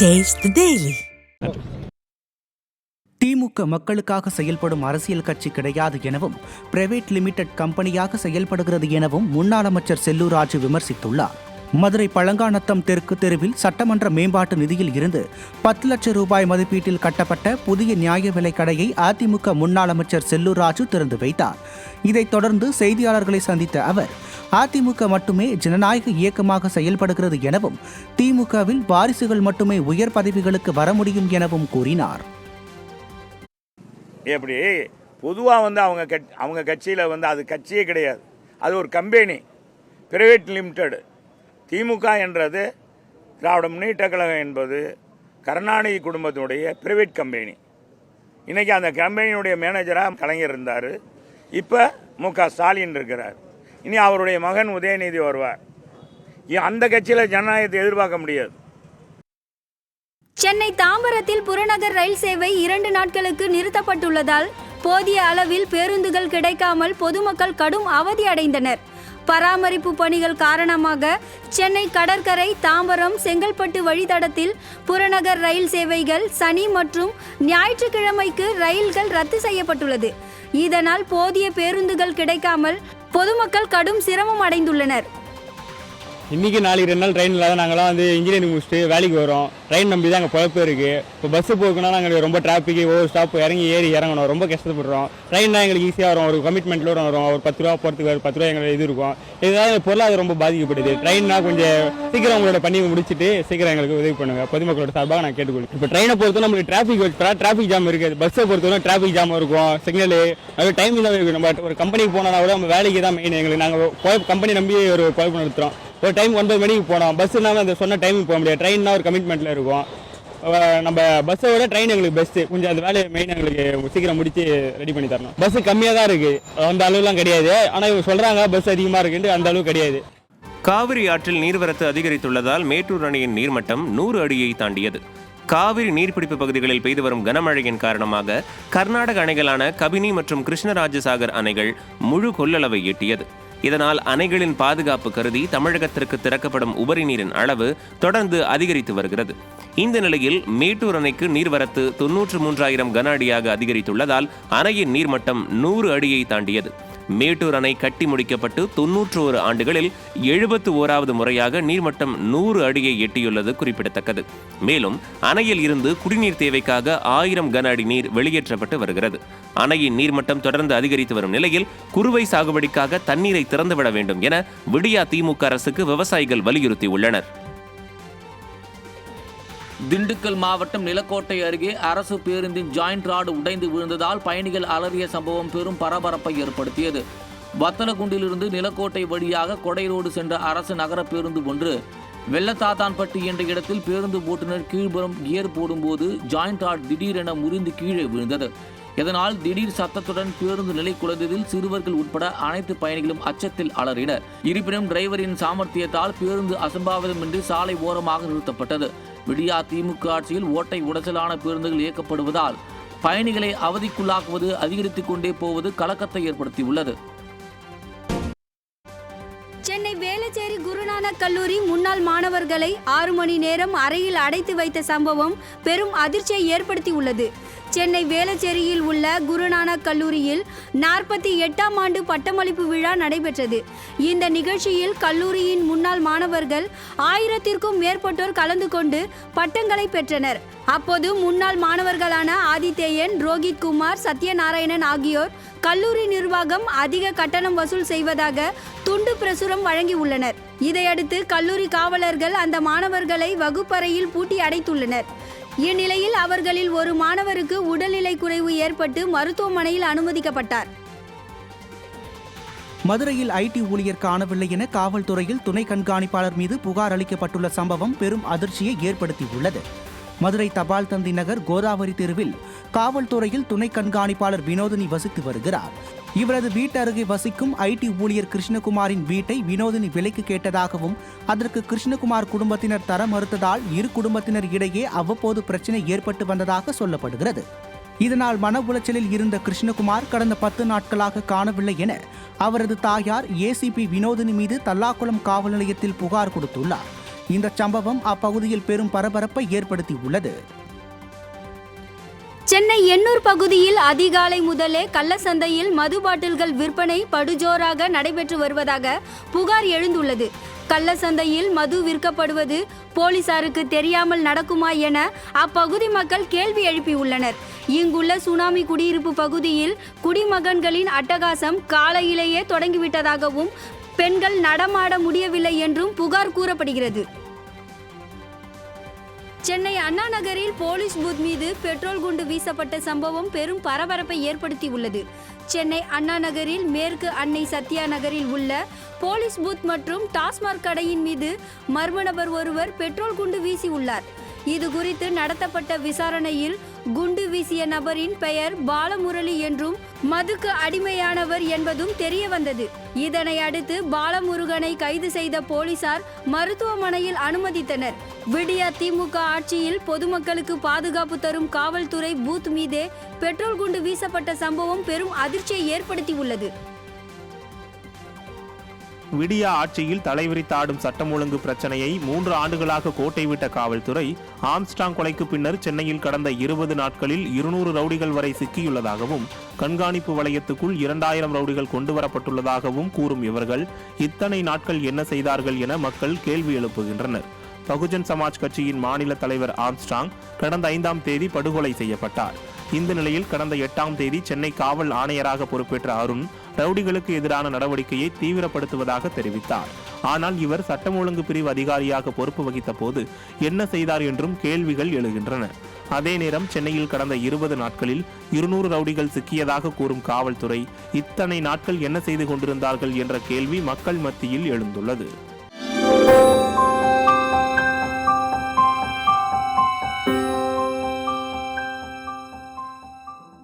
Taste daily திமுக மக்களுக்காக செயல்படும் அரசியல் கட்சி கிடையாது எனவும் பிரைவேட் லிமிடெட் கம்பெனியாக செயல்படுகிறது எனவும் முன்னாள் அமைச்சர் செல்லூர் ராஜு விமர்சித்துள்ளார். மதுரை பழங்காநத்தம் தெற்கு தெருவில் சட்டமன்ற மேம்பாட்டு நிதியில் இருந்து பத்து லட்சம் ரூபாய் மதிப்பீட்டில் கட்டப்பட்ட புதிய நியாய விலைக் கடையை அதிமுக முன்னாள் அமைச்சர் செல்லூர் ராஜு திறந்து வைத்தார். இதைத் தொடர்ந்து செய்தியாளர்களை சந்தித்த அவர் அதிமுக மட்டுமே ஜனநாயக இயக்கமாக செயல்படுகிறது எனவும் திமுகவில் வாரிசுகள் மட்டுமே உயர் பதவிகளுக்கு வர முடியும் எனவும் கூறினார். எப்படி பொதுவாக வந்து அவங்க கட் அவங்க கட்சியில் வந்து அது கட்சியே கிடையாது. அது ஒரு கம்பெனி பிரைவேட் லிமிடெடு. திமுக என்றது திராவிட முன்னேற்ற கழகம் என்பது கருணாநிதி குடும்பத்தினுடைய பிரைவேட் கம்பெனி. இன்றைக்கி அந்த கம்பெனியுடைய மேனேஜராக கலைஞர் இருந்தார். இப்போ மு க ஸ்டாலின் இருக்கிறார். இனி அவருடைய மகன் உதயநிதி வருவார். அந்த கட்சியில் ஜனநாயகத்தை எதிர்பார்க்க முடியாது. சென்னை தாம்பரத்தில் புறநகர் ரயில் சேவை இரண்டு நாட்களுக்கு நிறுத்தப்பட்டுள்ளதால் போதிய அளவில் பேருந்துகள் கிடைக்காமல் பொதுமக்கள் கடும் அவதி அடைந்தனர். பராமரிப்பு பணிகள் காரணமாக சென்னை கடற்கரை தாம்பரம் செங்கல்பட்டு வழித்தடத்தில் புறநகர் ரயில் சேவைகள் சனி மற்றும் ஞாயிற்றுக்கிழமைக்கு ரயில்கள் ரத்து செய்யப்பட்டுள்ளது. இதனால் போதிய பேருந்துகள் கிடைக்காமல் பொதுமக்கள் கடும் சிரமம் அடைந்துள்ளனர். இன்னைக்கு நாளைக்கு ரெண்டு நாள் ட்ரெயின் இல்லாத நாங்களாம் வந்து இன்ஜினியரிங் முடிச்சுட்டு வேலைக்கு வரோம். ட்ரெயின் நம்பி தான் அங்கே குழப்பம் இருக்குது இப்போ பஸ்ஸு போக்குனா நாங்கள் ரொம்ப டிராஃபிக் ஒவ்வொரு ஸ்டாப் இறங்கி ஏறி இறங்கணும். ரொம்ப கஷ்டப்படுறோம். ட்ரெயின் தான் எங்களுக்கு ஈஸியாக வரும். ஒரு கமிட்மெண்ட்டில் வரும். ஒரு பத்து ரூபா போகிறதுக்கு ஒரு பத்து ரூபா எங்களுக்கு இது இருக்கும். இதனால் பொருளாதாரம் ரொம்ப பாதிக்கப்படுது. ட்ரெயின்னா கொஞ்சம் சீக்கிரம் உங்களோட பண்ணி முடிச்சுட்டு சீக்கிரம் எங்களுக்கு உதவி பண்ணுங்கள் பொதுமக்களோட சார்பாக நான் கேட்டுக்கொள்கிறேன் இப்போ ட்ரெயினை பொறுத்தவரை நம்மளுக்கு டிராஃபிக் டிராஃபிக் ஜாம் இருக்குது பஸ்ஸை பொறுத்தவரை டிராஃபிக் ஜாம் இருக்கும். சிக்னலு அது டைம் தான் இருக்குது நம்ம ஒரு கம்பெனிக்கு போனால் கூட நம்ம வேலைக்கு தான் மெயின் எங்களுக்கு நாங்கள் கம்பெனி நம்பி ஒரு குழப்பம் நடத்துகிறோம் ஒரு டைம் ஒன்பது மணிக்கு போனோம். பஸ்ஸுனாலும் அந்த சொன்ன டைமுக்கு போக முடியாது. ட்ரெயின்னா ஒரு கமிட்மெண்ட்டில் இருக்கும். நம்ம பஸ்ஸை விட ட்ரெயின் எங்களுக்கு பெஸ்ட்டு கொஞ்சம் அந்த வேலையை மெயின் எங்களுக்கு சீக்கிரம் முடித்து ரெடி பண்ணி தரணும். பஸ்ஸு கம்மியாக தான் இருக்குது அந்த அளவுலாம் கிடையாது. ஆனால் இவங்க சொல்கிறாங்க பஸ் அதிகமாக இருக்குன்ட்டு அந்த அளவு கிடையாது. காவிரி ஆற்றில் நீர்வரத்து அதிகரித்துள்ளதால் மேட்டூர் அணையின் நீர்மட்டம் நூறு அடியை தாண்டியது. காவிரி நீர்பிடிப்பு பகுதிகளில் பெய்து வரும் கனமழையின் காரணமாக கர்நாடக அணைகளான கபினி மற்றும் கிருஷ்ணராஜசாகர் அணைகள் முழு கொள்ளளவை எட்டியது. இதனால் அணைகளின் பாதுகாப்பு கருதி தமிழகத்திற்கு திறக்கப்படும் உபரி நீரின் அளவு தொடர்ந்து அதிகரித்து வருகிறது. இந்த நிலையில் மேட்டூர் அணைக்கு நீர்வரத்து தொன்னூற்று மூன்றாயிரம் கன அடியாக அதிகரித்துள்ளதால் அணையின் நீர்மட்டம் நூறு அடியை தாண்டியது. மேட்டூர் அணை கட்டி முடிக்கப்பட்டு தொன்னூற்று ஒரு ஆண்டுகளில் எழுபத்து ஓராவது முறையாக நீர்மட்டம் நூறு அடியை எட்டியுள்ளது குறிப்பிடத்தக்கது. மேலும் அணையில் இருந்து குடிநீர் தேவைக்காக ஆயிரம் கன அடி நீர் வெளியேற்றப்பட்டு வருகிறது. அணையின் நீர்மட்டம் தொடர்ந்து அதிகரித்து வரும் நிலையில் குறுவை சாகுபடிக்காக தண்ணீரை திறந்துவிட வேண்டும் என விடியா திமுக அரசுக்கு விவசாயிகள் வலியுறுத்தியுள்ளனர். திண்டுக்கல் மாவட்டம் நிலக்கோட்டை அருகே அரசு பேருந்தின் ஜாயிண்ட் ராடு உடைந்து விழுந்ததால் பயணிகள் அலறிய சம்பவம் பெரும் பரபரப்பை ஏற்படுத்தியது. வத்தலகுண்டிலிருந்து நிலக்கோட்டை வழியாக கொடை ரோடு சென்ற அரசு நகர பேருந்து ஒன்று வெள்ளத்தாத்தான்பட்டி என்ற இடத்தில் பேருந்து ஓட்டுநர் கீழ்புறம் கியர் போடும்போது ஜாயிண்ட் ராட் திடீரென முறிந்து கீழே விழுந்தது. இதனால் திடீர் சத்தத்துடன் பேருந்து நிலை குலைந்ததில் சிறுவர்கள் உட்பட அனைத்து பயணிகளும் அச்சத்தில் அலறினர். இருப்பினும் டிரைவரின் சாமர்த்தியத்தால் பேருந்து அசம்பாவிதமின்றி சாலை ஓரமாக நிறுத்தப்பட்டது. விடியா திமுக ஆட்சியில் ஓட்டை உடைச்சலான பேருந்துகள் இயக்கப்படுவதால் பயணிகளை அவதிக்குள்ளாக்குவது அதிகரித்துக் கொண்டே போவது கலக்கத்தை ஏற்படுத்தியுள்ளது. சென்னை வேளச்சேரி குருநானக் கல்லூரி முன்னாள் மாணவர்களை ஆறு மணி நேரம் அறையில் அடைத்து வைத்த சம்பவம் பெரும் அதிர்ச்சியை ஏற்படுத்தியுள்ளது. சென்னை வேளச்சேரியில் உள்ள குருநானக் கல்லூரியில் நாற்பத்தி எட்டாம் ஆண்டு பட்டமளிப்பு விழா நடைபெற்றது. இந்த நிகழ்ச்சியில் கல்லூரியின் முன்னாள் மாணவர்கள் ஆயிரத்திற்கும் மேற்பட்டோர் கலந்து கொண்டு பட்டங்களை பெற்றனர். அப்போது முன்னாள் மாணவர்களான ஆதித்தேயன் ரோஹித் குமார் சத்யநாராயணன் ஆகியோர் கல்லூரி நிர்வாகம் அதிக கட்டணம் வசூல் செய்வதாக துண்டு பிரசுரம் வழங்கியுள்ளனர் இதையடுத்து கல்லூரி காவலர்கள் அந்த மாணவர்களை வகுப்பறையில் பூட்டி அடைத்துள்ளனர். இந்நிலையில் அவர்களில் ஒரு மாணவருக்கு உடல்நிலை குறைவு ஏற்பட்டு மருத்துவமனையில் அனுமதிக்கப்பட்டார். மதுரையில் ஐடி ஊழியர் காணவில்லை என காவல்துறையில் துணை கண்காணிப்பாளர் மீது புகார் அளிக்கப்பட்டுள்ள சம்பவம் பெரும் அதிர்ச்சியை ஏற்படுத்தியுள்ளது. மதுரை தபால் தந்தி நகர் கோதாவரி தெருவில் காவல்துறையில் துணை கண்காணிப்பாளர் வினோதினி வசித்து வருகிறார். இவரது வீட்டு அருகே வசிக்கும் ஐடி ஊழியர் கிருஷ்ணகுமாரின் வீட்டை வினோதினி விலைக்கு கேட்டதாகவும் அதற்கு கிருஷ்ணகுமார் குடும்பத்தினர் தர மறுத்ததால் இரு குடும்பத்தினர் இடையே அவ்வப்போது பிரச்சனை ஏற்பட்டு வந்ததாக சொல்லப்படுகிறது. இதனால் மன உளைச்சலில் இருந்த கிருஷ்ணகுமார் கடந்த பத்து நாட்களாக காணவில்லை என அவரது தாயார் ஏசிபி வினோதினி மீது தல்லாக்குளம் காவல் நிலையத்தில் புகார் கொடுத்துள்ளார். இந்த சம்பவம் அப்பகுதியில் பெரும் பரபரப்பை ஏற்படுத்தியுள்ளது. சென்னை எண்ணூர் பகுதியில் அதிகாலை முதலே கள்ளசந்தையில் மது பாட்டில்கள் விற்பனை படுஜோராக நடைபெற்று வருவதாக புகார் எழுந்துள்ளது. கள்ளசந்தையில் மது விற்கப்படுவது போலீசாருக்கு தெரியாமல் நடக்குமா என அப்பகுதி மக்கள் கேள்வி எழுப்பியுள்ளனர். இங்குள்ள சுனாமி குடியிருப்பு பகுதியில் குடிமகன்களின் அட்டகாசம் காலையிலேயே தொடங்கிவிட்டதாகவும் பெண்கள் நடமாட முடியவில்லை என்றும் புகார் கூறப்படுகிறது. சென்னை அண்ணா நகரில் போலீஸ் பூத் மீது பெட்ரோல் குண்டு வீசப்பட்ட சம்பவம் பெரும் பரபரப்பை ஏற்படுத்தி உள்ளது. சென்னை அண்ணா நகரில் மேற்கு அன்னை சத்யா நகரில் உள்ள போலீஸ் பூத் மற்றும் டாஸ்மாக் கடையின் மீது மர்ம நபர் ஒருவர் பெட்ரோல் குண்டு வீசியுள்ளார் இது குறித்து நடத்தப்பட்ட விசாரணையில் குண்டு வீசிய நபரின் பெயர் பாலமுரளி என்றும் மதுக்கு அடிமையானவர் என்பதும் தெரிய வந்தது. இதனை அடுத்து பாலமுருகனை கைது செய்த போலீசார் மருத்துவமனையில் அனுமதித்தனர். விடியா திமுக ஆட்சியில் பொதுமக்களுக்கு பாதுகாப்பு தரும் காவல்துறை பூத் மீதே பெட்ரோல் குண்டு வீசப்பட்ட சம்பவம் பெரும் அதிர்ச்சியை ஏற்படுத்தியுள்ளது. விடியா ஆட்சியில் தலைவிரித்தாடும் சட்டம் ஒழுங்கு பிரச்சனையை மூன்று ஆண்டுகளாக கோட்டை விட்ட காவல்துறை ஆம்ஸ்டாங் கொலைக்கு பின்னர் சென்னையில் கடந்த இருபது நாட்களில் இருநூறு ரவுடிகள் வரை சிக்கியுள்ளதாகவும் கண்காணிப்பு வளையத்துக்குள் இரண்டாயிரம் ரவுடிகள் கொண்டு வரப்பட்டுள்ளதாகவும் கூறும் இவர்கள் இத்தனை நாட்கள் என்ன செய்தார்கள் என மக்கள் கேள்வி எழுப்புகின்றனர். பகுஜன் சமாஜ் கட்சியின் மாநில தலைவர் ஆம்ஸ்டாங் கடந்த ஐந்தாம் தேதி படுகொலை செய்யப்பட்டார். இந்த நிலையில் கடந்த எட்டாம் தேதி சென்னை காவல் ஆணையராக பொறுப்பேற்ற அருண் ரவுடிகளுக்கு எதிரான நடவடிக்கையை தீவிரப்படுத்துவதாக தெரிவித்தார். ஆனால் இவர் சட்டம் ஒழுங்கு பிரிவு அதிகாரியாக பொறுப்பு வகித்த போது என்ன செய்தார் என்றும் கேள்விகள் எழுகின்றன. அதே நேரம் சென்னையில் கடந்த இருபது நாட்களில் இருநூறு ரவுடிகள் சிக்கியதாக கூறும் காவல்துறை இத்தனை நாட்கள் என்ன செய்து கொண்டிருந்தார்கள் என்ற கேள்வி மக்கள் மத்தியில் எழுந்துள்ளது.